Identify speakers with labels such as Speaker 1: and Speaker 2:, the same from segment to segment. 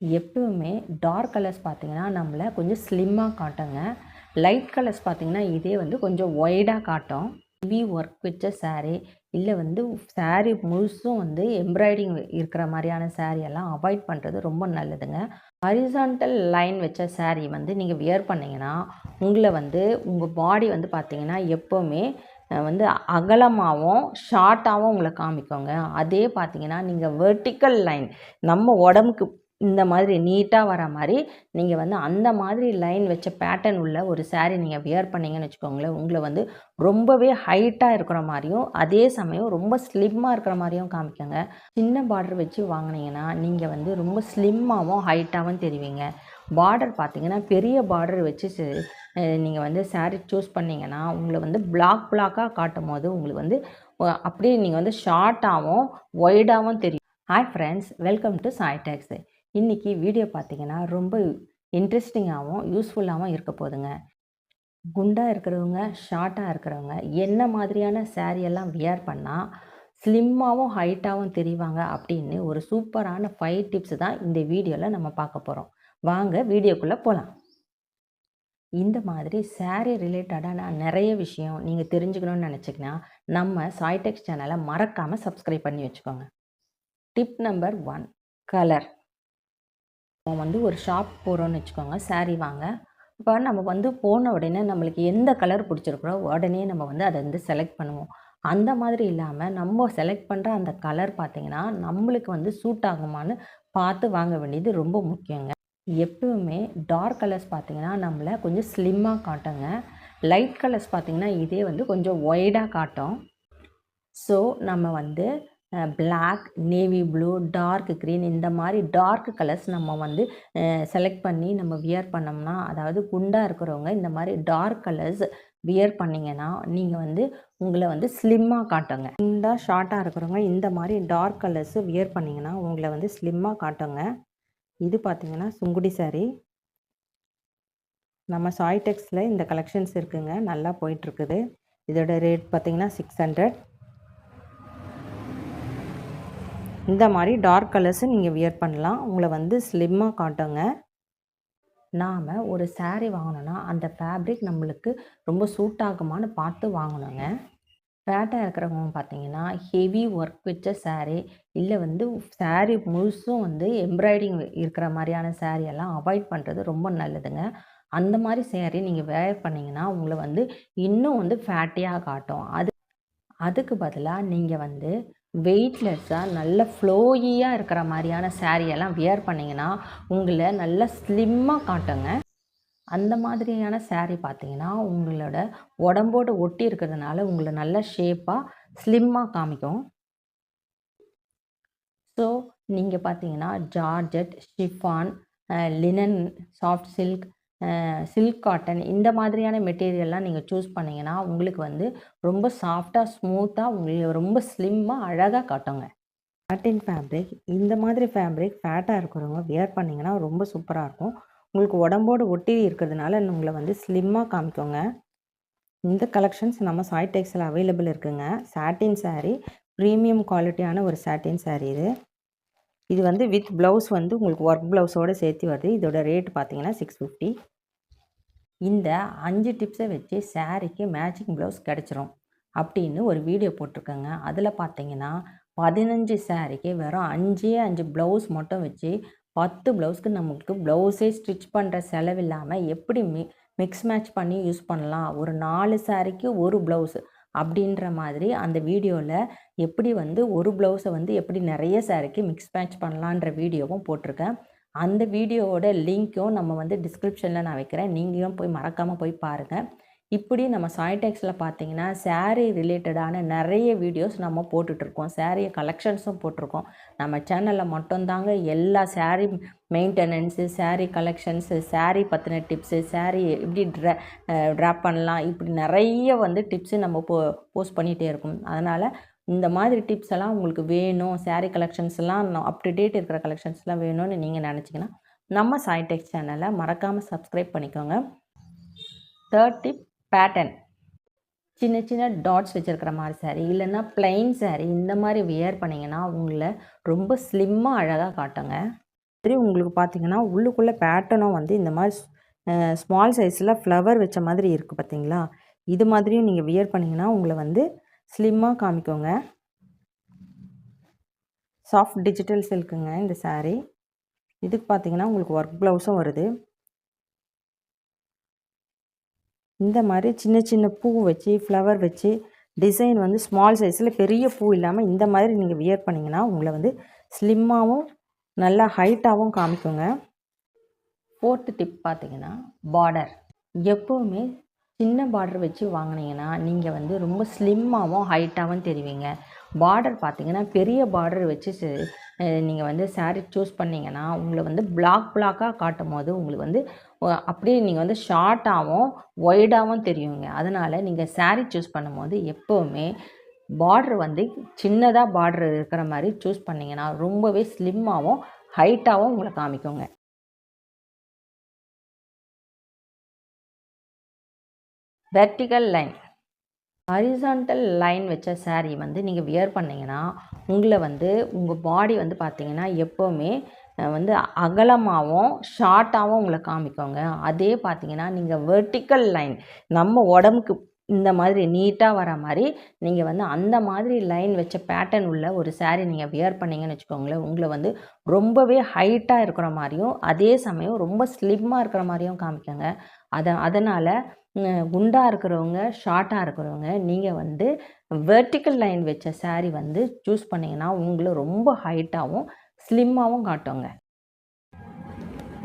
Speaker 1: எப்பவுமே dark colours பார்த்தீங்கன்னா நம்மளை கொஞ்சம் ஸ்லிம்மாக காட்டுங்க. லைட் கலர்ஸ் பார்த்தீங்கன்னா இதே வந்து கொஞ்சம் ஒய்டாக காட்டும். ஹெவி ஒர்க் வச்ச சாரீ இல்லை வந்து சாரீ முழுசும் வந்து எம்ப்ராய்டிங் இருக்கிற மாதிரியான சாரீ எல்லாம் அவாய்ட் பண்ணுறது ரொம்ப நல்லதுங்க. ஹரிசான்டல் லைன் வச்ச சாரீ வந்து நீங்கள் வியர் பண்ணிங்கன்னா உங்களை வந்து உங்கள் பாடி வந்து பார்த்தீங்கன்னா எப்போவுமே வந்து அகலமாகவும் ஷார்ட்டாகவும் உங்களை காமிக்கோங்க. அதே பார்த்தீங்கன்னா நீங்கள் வெர்டிக்கல் லைன் நம்ம உடம்புக்கு இந்த மாதிரி நீட்டாக வர மாதிரி நீங்கள் வந்து அந்த மாதிரி லைன் வச்ச பேட்டர்ன் உள்ள ஒரு saree நீங்கள் வியர் பண்ணீங்கன்னு வச்சுக்கோங்களேன் உங்களை வந்து ரொம்பவே ஹைட்டாக இருக்கிற மாதிரியும் அதே சமயம் ரொம்ப ஸ்லிம்மாக இருக்கிற மாதிரியும் காமிக்கோங்க. சின்ன பார்டர் வச்சு வாங்கினீங்கன்னா நீங்கள் வந்து ரொம்ப ஸ்லிம்மாகவும் ஹைட்டாகவும் தெரிவிங்க. பார்டர் பார்த்தீங்கன்னா பெரிய பார்டர் வச்சு நீங்கள் வந்து சாரீ சூஸ் பண்ணிங்கன்னா உங்களை வந்து பிளாக் பிளாக்காக காட்டும் போது உங்களுக்கு வந்து அப்படியே நீங்கள் வந்து ஷார்ட்டாகவும் ஒய்டாகவும் தெரியும். Hi friends welcome to Saitex இன்றைக்கி வீடியோ பார்த்தீங்கன்னா ரொம்ப இன்ட்ரெஸ்டிங்காகவும் யூஸ்ஃபுல்லாகவும் இருக்க போதுங்க குண்டாக இருக்கிறவங்க ஷார்ட்டாக இருக்கிறவங்க என்ன மாதிரியான சேரீயெல்லாம் எல்லாம் வியர் பண்ணால் ஸ்லிம்மாகவும் ஹைட்டாகவும் தெரிவாங்க அப்படின்னு ஒரு சூப்பரான ஃபைவ் டிப்ஸ் தான் இந்த வீடியோவில் நம்ம பார்க்க போகிறோம் வாங்க வீடியோக்குள்ளே போகலாம் இந்த மாதிரி சேரீ ரிலேட்டடாக நான் நிறைய விஷயம் நீங்கள் தெரிஞ்சுக்கணும்னு நினச்சிங்கன்னா நம்ம சாய்டெக்ஸ் சேனலை மறக்காமல் சப்ஸ்கிரைப் பண்ணி வச்சுக்கோங்க. டிப் நம்பர் ஒன் கலர் நம்ம வந்து ஒரு ஷாப் போகிறோன்னு வச்சுக்கோங்க saree வாங்க. இப்போ நம்ம வந்து போன உடனே நம்மளுக்கு எந்த கலர் பிடிச்சிருக்கிறோ உடனே நம்ம வந்து அதை வந்து செலக்ட் பண்ணுவோம். அந்த மாதிரி இல்லாமல் நம்ம செலக்ட் பண்ணுற அந்த கலர் பார்த்தீங்கன்னா நம்மளுக்கு வந்து சூட் ஆகுமான்னு பார்த்து வாங்க வேண்டியது ரொம்ப முக்கியங்க. எப்பவுமே டார்க் கலர்ஸ் பார்த்திங்கன்னா நம்மளை கொஞ்சம் ஸ்லிம்மாக காட்டுங்க. லைட் கலர்ஸ் பார்த்திங்கன்னா இதே வந்து கொஞ்சம் ஒய்டாக காட்டும். ஸோ நம்ம வந்து black navy blue dark green இந்த மாதிரி டார்க் கலர்ஸ் நம்ம வந்து செலக்ட் பண்ணி நம்ம வியர் பண்ணோம்னா அதாவது குண்டாக இருக்கிறவங்க இந்த மாதிரி டார்க் கலர்ஸ் வியர் பண்ணிங்கன்னா நீங்கள் வந்து உங்களை வந்து ஸ்லிம்மாக காட்டுங்க. குண்டாக ஷார்ட்டாக இருக்கிறவங்க இந்த மாதிரி டார்க் கலர்ஸ் வியர் பண்ணிங்கன்னா உங்களை வந்து ஸ்லிம்மாக காட்டுங்க. இது பார்த்திங்கன்னா சுங்குடி சாரி நம்ம சாய்டெக்ஸில் இந்த கலெக்ஷன்ஸ் இருக்குங்க. நல்லா போயிட்டுருக்குது இதோட ரேட் பார்த்திங்கன்னா சிக்ஸ் ஹண்ட்ரட் இந்த மாதிரி டார்க் கலர்ஸு நீங்கள் வியர் பண்ணலாம். உங்களை வந்து ஸ்லிம்மாக காட்டுங்க. நாம் ஒரு சேரீ வாங்கினோன்னா அந்த ஃபேப்ரிக் நம்மளுக்கு ரொம்ப சூட் ஆகுமான்னு பார்த்து வாங்கணுங்க. ஃபேட்டாக இருக்கிறவங்க பார்த்தீங்கன்னா ஹெவி ஒர்க் வச்ச சேரீ இல்லை வந்து சேரீ முழுசும் வந்து எம்ப்ராய்டிங் இருக்கிற மாதிரியான saree எல்லாம் அவாய்ட் பண்ணுறது ரொம்ப நல்லதுங்க. அந்த மாதிரி saree நீங்கள் வேர் பண்ணிங்கன்னா உங்களை வந்து இன்னும் வந்து ஃபேட்டியாக காட்டும். அது அதுக்கு பதிலாக நீங்கள் வந்து வெயிட்லெஸ்ஸாக நல்ல ஃப்ளோயியாக இருக்கிற மாதிரியான சேரீயெல்லாம் வியர் பண்ணிங்கன்னா உங்களை நல்ல ஸ்லிம்மாக காட்டுங்க. அந்த மாதிரியான சேரீ பார்த்தீங்கன்னா உங்களோட உடம்போடு ஒட்டி இருக்கிறதுனால உங்களை நல்ல ஷேப்பாக ஸ்லிம்மாக காமிக்கும். ஸோ நீங்கள் பார்த்தீங்கன்னா georgette chiffon linen soft silk silk cotton இந்த மாதிரியான மெட்டீரியல்லாம் நீங்கள் சூஸ் பண்ணிங்கன்னா உங்களுக்கு வந்து ரொம்ப சாஃப்டாக ஸ்மூத்தாக உங்களுக்கு ரொம்ப ஸ்லிம்மாக அழகாக காட்டுங்க. சாட்டின் ஃபேப்ரிக் இந்த மாதிரி ஃபேப்ரிக் ஃபேட்டாக இருக்கிறவங்க வியர் பண்ணிங்கன்னா ரொம்ப சூப்பராக இருக்கும். உங்களுக்கு உடம்போடு ஒட்டி இருக்கிறதுனால உங்களை வந்து ஸ்லிம்மாக காமிக்கோங்க. இந்த கலெக்ஷன்ஸ் நம்ம சாய் டெக்ஸில் அவைலபிள் இருக்குங்க. சாட்டின் சாரீ ப்ரீமியம் குவாலிட்டியான ஒரு சாட்டின் சாரீ இது. இது வந்து வித் ப்ளவுஸ் வந்து உங்களுக்கு ஒர்க் ப்ளவுஸோடு சேர்த்து வருது. இதோட ரேட் பார்த்தீங்கன்னா சிக்ஸ் ஃபிஃப்டி இந்த அஞ்சு டிப்ஸை வச்சு சாரீக்கு மேட்சிங் ப்ளவுஸ் கிடச்சிரும் அப்படின்னு ஒரு வீடியோ போட்டிருக்கேங்க. அதில் பார்த்தீங்கன்னா பதினஞ்சு சாரீக்கு வெறும் அஞ்சே அஞ்சு ப்ளவுஸ் மட்டும் வச்சு பத்து ப்ளவுஸ்க்கு நமக்கு ப்ளவுஸே ஸ்டிச் பண்ணுற செலவு இல்லாமல் எப்படி மி மிக்ஸ் மேட்ச் பண்ணி யூஸ் பண்ணலாம்? ஒரு நாலு சாரீக்கு ஒரு ப்ளவுஸு அப்படின்ற மாதிரி அந்த வீடியோவில் எப்படி வந்து ஒரு ப்ளவுஸை வந்து எப்படி நிறைய சாரீக்கு மிக்ஸ் மேட்ச் பண்ணலான்ற வீடியோவும் போட்டிருக்கேன். அந்த வீடியோவோட லிங்க்கும் நம்ம வந்து டிஸ்கிரிப்ஷனில் நான் வைக்கிறேன். நீங்களும் போய் மறக்காமல் போய் பாருங்கள் இப்படி நம்ம சாய்டெக்ஸில் பார்த்தீங்கன்னா சாரீ ரிலேட்டடான நிறைய வீடியோஸ் நம்ம போட்டுட்ருக்கோம் சாரீ கலெக்ஷன்ஸும் போட்டிருக்கோம். நம்ம சேனலில் மட்டும்தாங்க எல்லா சாரீ மெயின்டெனன்ஸு சாரீ கலெக்ஷன்ஸு சாரீ பற்றின டிப்ஸு சாரீ எப்படி ட்ரா ட்ராப் பண்ணலாம் இப்படி நிறைய வந்து டிப்ஸு நம்ம போ போஸ்ட் பண்ணிகிட்டே இருக்கோம். அதனால் இந்த மாதிரி டிப்ஸ் எல்லாம் உங்களுக்கு வேணும். சாரீ கலெக்ஷன்ஸ்லாம் அப் டு டேட் இருக்கிற கலெக்ஷன்ஸ்லாம் வேணும்னு நீங்கள் நினச்சிங்கன்னா நம்ம சாய்டெக்ஸ் சேனலை மறக்காமல் சப்ஸ்கிரைப் பண்ணிக்கோங்க. தேர்ட் டிப் பேட்டர்ன் சின்ன சின்ன டாட்ஸ் வச்சுருக்கிற மாதிரி saree இல்லைன்னா பிளைன் saree இந்த மாதிரி வியர் பண்ணிங்கன்னா உங்களை ரொம்ப ஸ்லிம்மாக அழகாக காட்டுங்க. சரி உங்களுக்கு பார்த்தீங்கன்னா உள்ளுக்குள்ளே பேட்டர்னும் வந்து இந்த மாதிரி ஸ்மால் சைஸில் ஃப்ளவர் வச்ச மாதிரி இருக்குது பார்த்தீங்களா? இது மாதிரியும் நீங்கள் வியர் பண்ணிங்கன்னா உங்களை வந்து ஸ்லிம்மாக காமிக்கோங்க. சாஃப்ட் டிஜிட்டல் சில்க்குங்க இந்த சாரீ இதுக்கு பார்த்தீங்கன்னா உங்களுக்கு ஒர்க் ப்ளவுஸும் வருது. இந்த மாதிரி சின்ன சின்ன பூ வச்சு ஃப்ளவர் வச்சு டிசைன் வந்து ஸ்மால் சைஸில் பெரிய பூ இல்லாமல் இந்த மாதிரி நீங்கள் வியர் பண்ணிங்கன்னா உங்களை வந்து ஸ்லிம்மாகவும் நல்லா ஹைட்டாகவும் காமிக்குங்க. ஃபோர்த்து டிப் பார்த்தீங்கன்னா பார்டர் எப்போவுமே சின்ன பார்டர் வச்சு வாங்கினீங்கன்னா நீங்கள் வந்து ரொம்ப ஸ்லிம்மாகவும் ஹைட்டாகவும் தெரிவிங்க. பார்டர் பார்த்தீங்கன்னா பெரிய பார்டர் வச்சு நீங்கள் வந்து சாரீ சூஸ் பண்ணிங்கன்னா உங்களை வந்து பிளாக் பிளாக்காக காட்டும் போது உங்களுக்கு வந்து அப்படியே நீங்கள் வந்து ஷார்ட்டாகவும் ஒய்டாகவும் தெரியுங்க. அதனால் நீங்கள் சாரீ சூஸ் பண்ணும்போது எப்போவுமே பார்டர் வந்து சின்னதாக பார்டர் இருக்கிற மாதிரி சூஸ் பண்ணிங்கன்னா ரொம்பவே ஸ்லிம்மாகவும் ஹைட்டாகவும் உங்களை காமிக்குங்க. வெர்டிக்கல் லைன் ஹரிசான்டல் லைன் வச்ச சாரீ வந்து நீங்கள் வியர் பண்ணிங்கன்னா உங்களை வந்து உங்கள் பாடி வந்து பார்த்தீங்கன்னா எப்போவுமே வந்து அகலமாகவும் ஷார்ட்டாகவும் உங்களை காமிக்கோங்க. அதே பார்த்தீங்கன்னா நீங்கள் வெர்டிக்கல் லைன் நம்ம உடம்புக்கு இந்த மாதிரி நீட்டாக வர மாதிரி நீங்கள் வந்து அந்த மாதிரி லைன் வச்ச பேட்டர்ன் உள்ள ஒரு சாரீ நீங்கள் வியர் பண்ணீங்கன்னு வச்சுக்கோங்களேன் உங்களை வந்து ரொம்பவே ஹைட்டாக இருக்கிற மாதிரியும் அதே சமயம் ரொம்ப ஸ்லிம்மாக இருக்கிற மாதிரியும் காமிக்கோங்க. அதை அதனால் குண்டாக இருக்கிறவங்க ஷார்ட்டாக இருக்கிறவங்க நீங்கள் வந்து வெர்டிக்கல் லைன் வச்ச சாரீ வந்து சூஸ் பண்ணிங்கன்னா உங்களை ரொம்ப ஹைட்டாகவும் ஸ்லிம்மாகவும் காட்டுங்க.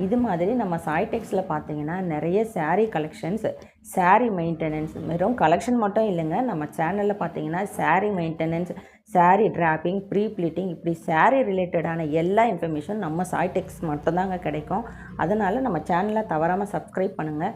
Speaker 1: இது மாதிரி நம்ம சாய்டெக்ஸில் பார்த்தீங்கன்னா நிறைய சாரீ கலெக்ஷன்ஸ் சாரீ மெயின்டெனன்ஸ் வெறும் கலெக்ஷன் மட்டும் இல்லைங்க. நம்ம சேனலில் பார்த்தீங்கன்னா sari maintenance sari draping pre pleating இப்படி சாரீ ரிலேட்டடான எல்லா இன்ஃபர்மேஷன் நம்ம சாய்டெக்ஸ் மட்டும்தாங்க கிடைக்கும். அதனால் நம்ம சேனலை தவறாமல் சப்ஸ்கிரைப் பண்ணுங்கள்